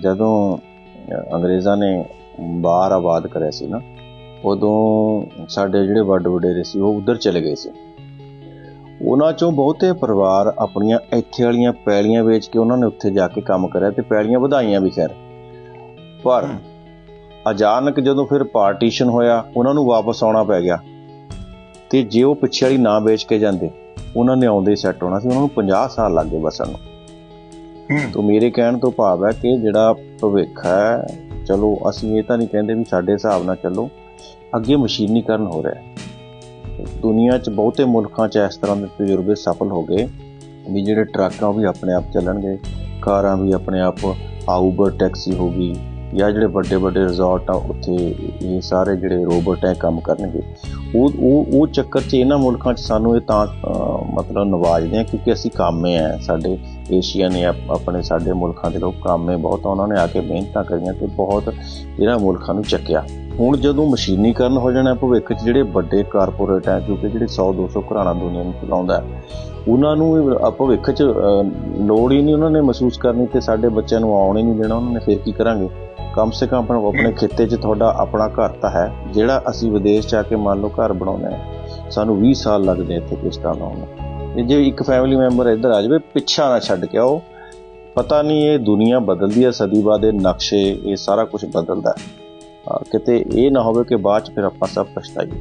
ਜਦੋਂ ਅੰਗਰੇਜ਼ਾਂ ਨੇ ਬਾਹਰ ਆਬਾਦ ਕਰਿਆ ਸੀ ਨਾ, ਉਦੋਂ ਸਾਡੇ ਜਿਹੜੇ ਵੱਡ ਵਡੇਰੇ ਸੀ, ਉਹ ਉਧਰ ਚਲੇ ਗਏ ਸੀ। ਉਹਨਾਂ ਚੋਂ ਬਹੁਤੇ ਪਰਿਵਾਰ ਆਪਣੀਆਂ ਇੱਥੇ ਵਾਲੀਆਂ ਪੈਲੀਆਂ ਵੇਚ ਕੇ ਉਹਨਾਂ ਨੇ ਉੱਥੇ ਜਾ ਕੇ ਕੰਮ ਕਰਿਆ ਤੇ ਪੈਲੀਆਂ ਵਧਾਈਆਂ ਵੀ, ਖੈਰ। ਪਰ ਅਚਾਨਕ ਜਦੋਂ ਫਿਰ ਪਾਰਟੀਸ਼ਨ ਹੋਇਆ, ਉਹਨਾਂ ਨੂੰ ਵਾਪਸ ਆਉਣਾ ਪੈ ਗਿਆ। ਤੇ ਜੇ ਉਹ ਪਿੱਛੇ ਵਾਲੀ ਨਾ ਵੇਚ ਕੇ ਜਾਂਦੇ, ਉਹਨਾਂ ਨੇ ਆਉਂਦੇ ਸੈੱਟ ਹੋਣਾ ਸੀ, ਉਹਨਾਂ ਨੂੰ 50 ਸਾਲ ਲੱਗ ਗਏ ਬਸਣ ਨੂੰ। ਤੋਂ ਮੇਰੇ ਕਹਿਣ ਤੋਂ ਭਾਵ ਹੈ ਕਿ ਜਿਹੜਾ ਭਵਿੱਖ ਹੈ, ਚਲੋ ਅਸੀਂ ਇਹ ਤਾਂ ਨਹੀਂ ਕਹਿੰਦੇ ਵੀ ਸਾਡੇ ਹਿਸਾਬ ਨਾਲ ਚੱਲੋ, ਅੱਗੇ ਮਸ਼ੀਨੀਕਰਨ ਹੋ ਰਿਹਾ ਹੈ। ਦੁਨੀਆ 'ਚ ਬਹੁਤੇ ਮੁਲਕਾਂ 'ਚ ਇਸ ਤਰ੍ਹਾਂ ਦੇ ਤਜਰਬੇ ਸਫਲ ਹੋ ਗਏ ਵੀ ਜਿਹੜੇ ਟਰੱਕਾਂ ਵੀ ਆਪਣੇ ਆਪ ਚੱਲਣਗੇ, ਕਾਰਾਂ ਵੀ ਆਪਣੇ ਆਪ ਆਊਬਰ ਟੈਕਸੀ ਹੋ ਗਈ ਜਾਂ ਜਿਹੜੇ ਵੱਡੇ ਵੱਡੇ ਰਿਜ਼ੋਰਟ ਆ, ਉੱਥੇ ਇਹ ਸਾਰੇ ਜਿਹੜੇ ਰੋਬੋਟ ਹੈ ਕੰਮ ਕਰਨਗੇ। ਉਹ ਉਹ ਉਹ ਚੱਕਰ 'ਚ ਇਹਨਾਂ ਮੁਲਕਾਂ 'ਚ ਸਾਨੂੰ ਇਹ ਤਾਂ ਮਤਲਬ ਨਵਾਜਦੇ ਆ ਕਿਉਂਕਿ ਅਸੀਂ ਕਾਮੇ ਆ। ਸਾਡੇ ਏਸ਼ੀਆ ਨੇ ਆਪਣੇ ਸਾਡੇ ਮੁਲਕਾਂ ਦੇ ਲੋਕ ਕਾਮੇ ਬਹੁਤ ਉਹਨਾਂ ਨੇ ਆ ਕੇ ਮਿਹਨਤਾਂ ਕਰੀਆਂ ਤੇ ਬਹੁਤ ਇਹਨਾਂ ਮੁਲਕਾਂ ਨੂੰ ਚੱਕਿਆ। ਹੁਣ ਜਦੋਂ ਮਸ਼ੀਨੀਕਰਨ ਹੋ ਜਾਣਾ ਭਵਿੱਖ 'ਚ ਜਿਹੜੇ ਵੱਡੇ ਕਾਰਪੋਰੇਟ ਆ ਕਿਉਂਕਿ ਜਿਹੜੇ 100 200 ਘਰਾਣਾ ਦੁਨੀਆ ਨੂੰ ਚਲਾਉਂਦਾ ਉਹਨਾਂ ਨੂੰ ਭਵਿੱਖ 'ਚ ਲੋੜ ਹੀ ਨਹੀਂ ਉਹਨਾਂ ਨੇ ਮਹਿਸੂਸ ਕਰਨੀ ਤੇ ਸਾਡੇ ਬੱਚਿਆਂ ਨੂੰ ਆਉਣ ਹੀ ਨਹੀਂ ਦੇਣਾ ਉਹਨਾਂ ਨੇ ਫਿਰ ਕੀ ਕਰਾਂਗੇ? ਕਮ ਸੇ ਕਮ ਆਪਣਾ ਆਪਣੇ ਖਿੱਤੇ 'ਚ ਤੁਹਾਡਾ ਆਪਣਾ ਘਰ ਤਾਂ ਹੈ ਜਿਹੜਾ ਅਸੀਂ ਵਿਦੇਸ਼ 'ਚ ਆ ਕੇ ਮੰਨ ਲਓ ਘਰ ਬਣਾਉਣਾ ਹੈ ਸਾਨੂੰ 20 ਸਾਲ ਲੱਗਦੇ ਇੱਥੇ ਕਿਸ਼ਤਾਂ ਲਾਉਣ ਜੇ ਇੱਕ ਫੈਮਿਲੀ ਮੈਂਬਰ ਇੱਧਰ ਆ ਜਾਵੇ ਪਿੱਛਾ ਨਾ ਛੱਡ ਕੇ ਆਓ। ਪਤਾ ਨਹੀਂ ਇਹ ਦੁਨੀਆ ਬਦਲਦੀ ਹੈ ਸਦੀ ਬਾਅਦ ਇਹ ਨਕਸ਼ੇ ਇਹ ਸਾਰਾ ਕੁਝ ਬਦਲਦਾ ਹੈ। ਕਿਤੇ ਇਹ ਨਾ ਹੋਵੇ ਕਿ ਬਾਅਦ ਚ ਫਿਰ ਆਪਾਂ ਸਭ ਪਛਤਾਈਏ।